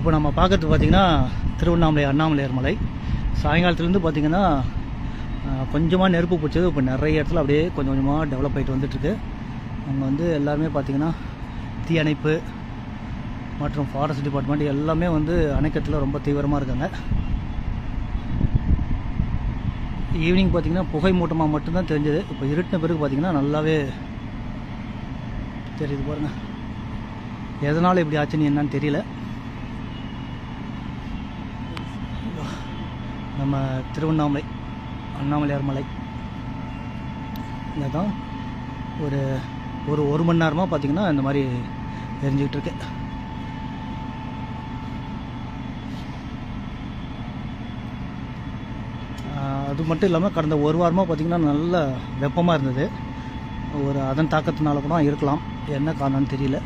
இப்போ நம்ம பார்க்கறதுக்கு பார்த்திங்கன்னா திருவண்ணாமலை அண்ணாமலையார் மலை. சாயங்காலத்துலேருந்து பார்த்தீங்கன்னா கொஞ்சமாக நெருப்பு பிடிச்சது. இப்போ நிறைய இடத்துல அப்படியே கொஞ்சம் கொஞ்சமாக டெவலப் ஆகிட்டு வந்துட்டுருக்கு. அங்கே வந்து எல்லாருமே பார்த்திங்கன்னா தீயணைப்பு மற்றும் ஃபாரஸ்ட் டிபார்ட்மெண்ட் எல்லாமே வந்து அணைக்கத்தில் ரொம்ப தீவிரமாக இருக்காங்க. ஈவினிங் பார்த்தீங்கன்னா புகை மூட்டமாக மட்டும்தான் தெரிஞ்சது. இப்போ இருட்டின பிறகு பார்த்திங்கன்னா நல்லாவே தெரியுது பாருங்கள் எதனால் இப்படி ஆச்சுன்னு என்னன்னு தெரியல. நம்ம திருவண்ணாமலை அண்ணாமலையார் மலை. இதுதான் ஒரு ஒரு ஒரு மணி நேரமாக பார்த்தீங்கன்னா இந்த மாதிரி எரிஞ்சுக்கிட்டு இருக்கு அது மட்டும் இல்லாமல் கடந்த ஒரு வாரமாக பார்த்தீங்கன்னா நல்ல வெப்பமாக இருந்தது. ஒரு அதன் தாக்கத்தினால கூட இருக்கலாம். என்ன காரணம்னு தெரியல.